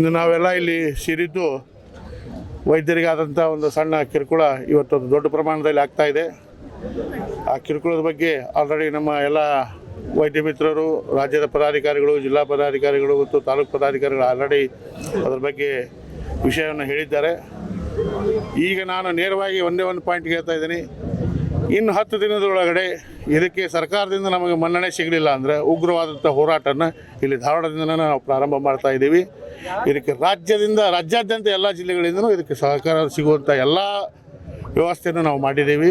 ಇನ್ನು ನಾವೆಲ್ಲ ಇಲ್ಲಿ ಸೇರಿದ್ದು ವೈದ್ಯರಿಗಾದಂಥ ಒಂದು ಸಣ್ಣ ಕಿರುಕುಳ ಇವತ್ತೊಂದು ದೊಡ್ಡ ಪ್ರಮಾಣದಲ್ಲಿ ಆಗ್ತಾ ಇದೆ. ಆ ಕಿರುಕುಳದ ಬಗ್ಗೆ ಆಲ್ರೆಡಿ ನಮ್ಮ ಎಲ್ಲ ವೈದ್ಯ ಮಿತ್ರರು, ರಾಜ್ಯದ ಪದಾಧಿಕಾರಿಗಳು, ಜಿಲ್ಲಾ ಪದಾಧಿಕಾರಿಗಳು ಮತ್ತು ತಾಲೂಕು ಪದಾಧಿಕಾರಿಗಳು ಆಲ್ರೆಡಿ ಅದರ ಬಗ್ಗೆ ವಿಷಯವನ್ನು ಹೇಳಿದ್ದಾರೆ. ಈಗ ನಾನು ನೇರವಾಗಿ ಒಂದೇ ಒಂದು ಪಾಯಿಂಟ್ ಹೇಳ್ತಾ ಇದ್ದೀನಿ. ಇನ್ನು ಹತ್ತು ದಿನದೊಳಗಡೆ ಇದಕ್ಕೆ ಸರ್ಕಾರದಿಂದ ನಮಗೆ ಮನ್ನಣೆ ಸಿಗಲಿಲ್ಲ ಅಂದರೆ ಉಗ್ರವಾದಂಥ ಹೋರಾಟನ ಇಲ್ಲಿ ಧಾರವಾಡದಿಂದ ನಾವು ಪ್ರಾರಂಭ ಮಾಡ್ತಾ ಇದ್ದೀವಿ. ಇದಕ್ಕೆ ರಾಜ್ಯದಿಂದ, ರಾಜ್ಯಾದ್ಯಂತ ಎಲ್ಲ ಜಿಲ್ಲೆಗಳಿಂದಲೂ ಇದಕ್ಕೆ ಸಹಕಾರ ಸಿಗುವಂಥ ಎಲ್ಲ ವ್ಯವಸ್ಥೆಯನ್ನು ನಾವು ಮಾಡಿದ್ದೀವಿ.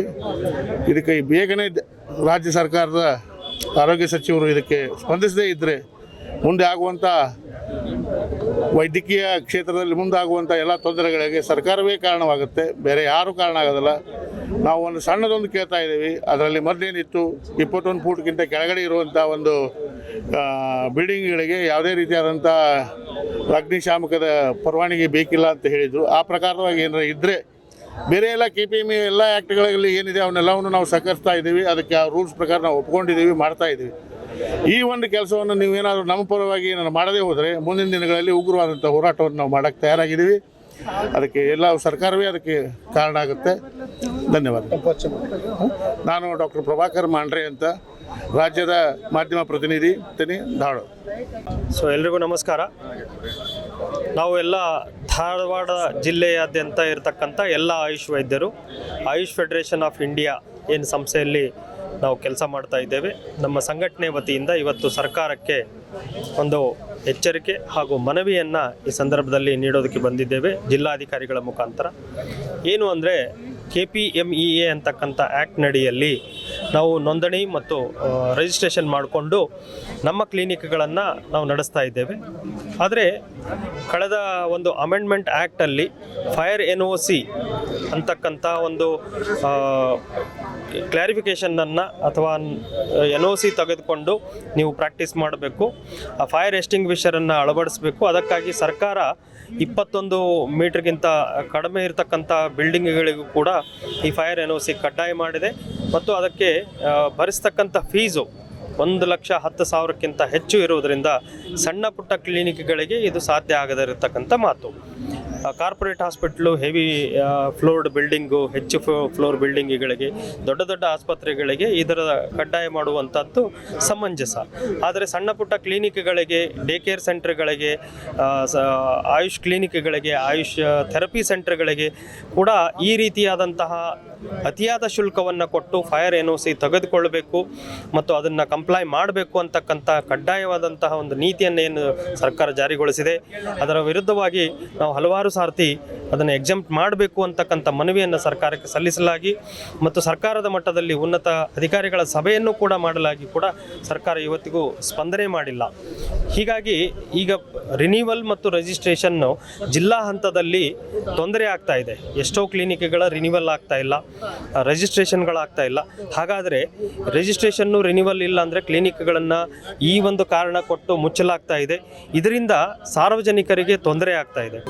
ಇದಕ್ಕೆ ಬೇಗನೆ ದ- ರಾಜ್ಯ ಸರ್ಕಾರದ ಆರೋಗ್ಯ ಸಚಿವರು ಇದಕ್ಕೆ ಸ್ಪಂದಿಸದೇ ಇದ್ದರೆ ಮುಂದೆ ಆಗುವಂಥ ವೈದ್ಯಕೀಯ ಕ್ಷೇತ್ರದಲ್ಲಿ ಮುಂದಾಗುವಂಥ ಎಲ್ಲ ತೊಂದರೆಗಳಿಗೆ ಸರ್ಕಾರವೇ ಕಾರಣವಾಗುತ್ತೆ. ಬೇರೆ ಯಾರೂ ಕಾರಣ ಆಗೋದಿಲ್ಲ. ನಾವು ಒಂದು ಸಣ್ಣದೊಂದು ಕೇಳ್ತಾ ಇದ್ದೀವಿ. ಅದರಲ್ಲಿ ಮೊದಲೇನಿತ್ತು? ಇಪ್ಪತ್ತೊಂದು ಫೂಟ್ಗಿಂತ ಕೆಳಗಡೆ ಇರುವಂಥ ಒಂದು ಬಿಲ್ಡಿಂಗ್ಗಳಿಗೆ ಯಾವುದೇ ರೀತಿಯಾದಂಥ ಅಗ್ನಿಶಾಮಕದ ಪರವಾನಗಿ ಬೇಕಿಲ್ಲ ಅಂತ ಹೇಳಿದರು. ಆ ಪ್ರಕಾರವಾಗಿ ಏನಾರ ಇದ್ದರೆ ಬೇರೆ ಎಲ್ಲ ಕೆ ಪಿ ಎಂ ಎಲ್ಲ ಆ್ಯಕ್ಟ್ಗಳಲ್ಲಿ ಏನಿದೆ ಅವನ್ನೆಲ್ಲವನ್ನು ನಾವು ಸಹಕರಿಸ್ತಾ ಇದ್ದೀವಿ. ಅದಕ್ಕೆ ಆ ರೂಲ್ಸ್ ಪ್ರಕಾರ ನಾವು ಒಪ್ಕೊಂಡಿದ್ದೀವಿ, ಮಾಡ್ತಾ ಇದ್ದೀವಿ. ಈ ಒಂದು ಕೆಲಸವನ್ನು ನೀವೇನಾದರೂ ನಮ್ಮ ಪರವಾಗಿ ಏನಾದ್ರು ಮಾಡದೇ ಹೋದರೆ ಮುಂದಿನ ದಿನಗಳಲ್ಲಿ ಉಗ್ರವಾದಂಥ ಹೋರಾಟವನ್ನು ನಾವು ಮಾಡೋಕ್ಕೆ ತಯಾರಾಗಿದ್ದೀವಿ. ಅದಕ್ಕೆ ಎಲ್ಲ ಸರ್ಕಾರವೇ ಅದಕ್ಕೆ ಕಾರಣ ಆಗುತ್ತೆ. ಧನ್ಯವಾದ. ನಾನು ಡಾಕ್ಟರ್ ಪ್ರಭಾಕರ್ ಮಾಂಡ್ರೆ ಅಂತ ರಾಜ್ಯದ ಮಾಧ್ಯಮ ಪ್ರತಿನಿಧಿ ತನಿ ಧಾರವಾಡ. ಸೊ, ಎಲ್ರಿಗೂ ನಮಸ್ಕಾರ. ನಾವು ಎಲ್ಲ ಧಾರವಾಡ ಜಿಲ್ಲೆಯಾದ್ಯಂತ ಇರತಕ್ಕಂಥ ಎಲ್ಲ ಆಯುಷ್ ವೈದ್ಯರು, ಆಯುಷ್ ಫೆಡರೇಷನ್ ಆಫ್ ಇಂಡಿಯಾ ಏನು ಸಂಸ್ಥೆಯಲ್ಲಿ ನಾವು ಕೆಲಸ ಮಾಡ್ತಾ ಇದ್ದೇವೆ. ನಮ್ಮ ಸಂಘಟನೆ ವತಿಯಿಂದ ಇವತ್ತು ಸರ್ಕಾರಕ್ಕೆ ಒಂದು ಎಚ್ಚರಿಕೆ ಹಾಗೂ ಮನವಿಯನ್ನು ಈ ಸಂದರ್ಭದಲ್ಲಿ ನೀಡೋದಕ್ಕೆ ಬಂದಿದ್ದೇವೆ. ಜಿಲ್ಲಾಧಿಕಾರಿಗಳ ಮುಖಾಂತರ. ಏನು ಅಂದರೆ K P M E A ಅಂತಕ್ಕಂಥ ಆ್ಯಕ್ಟ್ನಡಿಯಲ್ಲಿ ನಾವು ನೋಂದಣಿ ಮತ್ತು ರಿಜಿಸ್ಟ್ರೇಷನ್ ಮಾಡಿಕೊಂಡು ನಮ್ಮ ಕ್ಲಿನಿಕ್ಗಳನ್ನು ನಾವು ನಡೆಸ್ತಾ ಇದ್ದೇವೆ. ಆದರೆ ಕಳೆದ ಒಂದು ಅಮೆಂಡ್ಮೆಂಟ್ ಆ್ಯಕ್ಟಲ್ಲಿ ಫೈರ್ ಎನ್ ಒ ಸಿ ಅಂತಕ್ಕಂಥ ಒಂದು ಕ್ಲಾರಿಫಿಕೇಷನನ್ನು ಅಥವಾ ಎನ್ ಒ ಸಿ ತೆಗೆದುಕೊಂಡು ನೀವು ಪ್ರಾಕ್ಟೀಸ್ ಮಾಡಬೇಕು. ಆ ಫೈರ್ ಎಸ್ಟಿಂಗ್ವಿಷರನ್ನು ಅಳವಡಿಸಬೇಕು. ಅದಕ್ಕಾಗಿ ಸರ್ಕಾರ ಇಪ್ಪತ್ತೊಂದು ಮೀಟ್ರ್ಗಿಂತ ಕಡಿಮೆ ಇರತಕ್ಕಂಥ ಬಿಲ್ಡಿಂಗ್ಗಳಿಗೂ ಕೂಡ ಈ ಫೈರ್ ಎನ್ ಒ ಸಿ ಕಡ್ಡಾಯ ಮಾಡಿದೆ. ಮತ್ತು ಅದಕ್ಕೆ ಭರಿಸ್ತಕ್ಕಂಥ ಫೀಸು ಒಂದು ಲಕ್ಷ ಹತ್ತು ಸಾವಿರಕ್ಕಿಂತ ಹೆಚ್ಚು ಇರುವುದರಿಂದ ಸಣ್ಣ ಪುಟ್ಟ ಕ್ಲಿನಿಕ್ಗಳಿಗೆ ಇದು ಸಾಧ್ಯ ಆಗದಿರತಕ್ಕಂಥ ಮಾತು. Corporate hospital, heavy floored building, ಹೆಚ್ಚು ಫ್ಲೋರ್ ಬಿಲ್ಡಿಂಗ್ಗಳಿಗೆ, ದೊಡ್ಡ ದೊಡ್ಡ ಆಸ್ಪತ್ರೆಗಳಿಗೆ ಇದರ ಕಡ್ಡಾಯ ಮಾಡುವಂಥದ್ದು ಸಮಂಜಸ. ಆದರೆ ಸಣ್ಣ ಪುಟ್ಟ ಕ್ಲಿನಿಕ್ಗಳಿಗೆ ಡೇ ಕೇರ್ ಸೆಂಟರ್ಗಳಿಗೆ ಆಯುಷ್ ಕ್ಲಿನಿಕ್ಗಳಿಗೆ, ಆಯುಷ್ ಥೆರಪಿ ಸೆಂಟರ್ಗಳಿಗೆ ಕೂಡ ಈ ರೀತಿಯಾದಂತಹ ಅತಿಯಾದ ಶುಲ್ಕವನ್ನು ಕೊಟ್ಟು ಫೈರ್ ಎನ್ ಒ ಸಿ ತೆಗೆದುಕೊಳ್ಬೇಕು ಮತ್ತು ಅದನ್ನು ಕಂಪ್ಲೈ ಮಾಡಬೇಕು ಅಂತಕ್ಕಂಥ ಕಡ್ಡಾಯವಾದಂತಹ ಒಂದು ನೀತಿಯನ್ನು ಏನು ಸರ್ಕಾರ ಜಾರಿಗೊಳಿಸಿದೆ. ಅದರ ವಿರುದ್ಧವಾಗಿ ನಾವು ಹಲವಾರು ಸಾರ್ತಿ ಅದನ್ನು ಎಕ್ಸೆಂಪ್ಟ್ ಮಾಡಬೇಕು ಅಂತಕ್ಕಂಥ ಮನವಿಯನ್ನು ಸರ್ಕಾರಕ್ಕೆ ಸಲ್ಲಿಸಲಾಗಿ ಮತ್ತು ಸರ್ಕಾರದ ಮಟ್ಟದಲ್ಲಿ ಉನ್ನತ ಅಧಿಕಾರಿಗಳ ಸಭೆಯನ್ನು ಕೂಡ ಮಾಡಲಾಗಿ ಕೂಡ ಸರ್ಕಾರ ಇವತ್ತಿಗೂ ಸ್ಪಂದನೆ ಮಾಡಿಲ್ಲ. ಹೀಗಾಗಿ ಈಗ ರಿನಿವಲ್ ಮತ್ತು ರಿಜಿಸ್ಟ್ರೇಷನ್ನು ಜಿಲ್ಲಾ ಹಂತದಲ್ಲಿ ತೊಂದರೆ ಆಗ್ತಾ ಇದೆ. ಎಷ್ಟೋ ಕ್ಲಿನಿಕ್ಗಳ ರಿನಿವಲ್ ಆಗ್ತಾ ಇಲ್ಲ ರಿಜಿಸ್ಟ್ರೇಷನ್ಗಳಾಗ್ತಾ ಇಲ್ಲ. ಹಾಗಾದರೆ ರಿಜಿಸ್ಟ್ರೇಷನ್ನು ರಿನಿವಲ್ ಇಲ್ಲ ಅಂದರೆ ಕ್ಲಿನಿಕ್ಗಳನ್ನು ಈ ಒಂದು ಕಾರಣ ಕೊಟ್ಟು ಮುಚ್ಚಲಾಗ್ತಾ ಇದೆ. ಇದರಿಂದ ಸಾರ್ವಜನಿಕರಿಗೆ ತೊಂದರೆ ಆಗ್ತಾ ಇದೆ.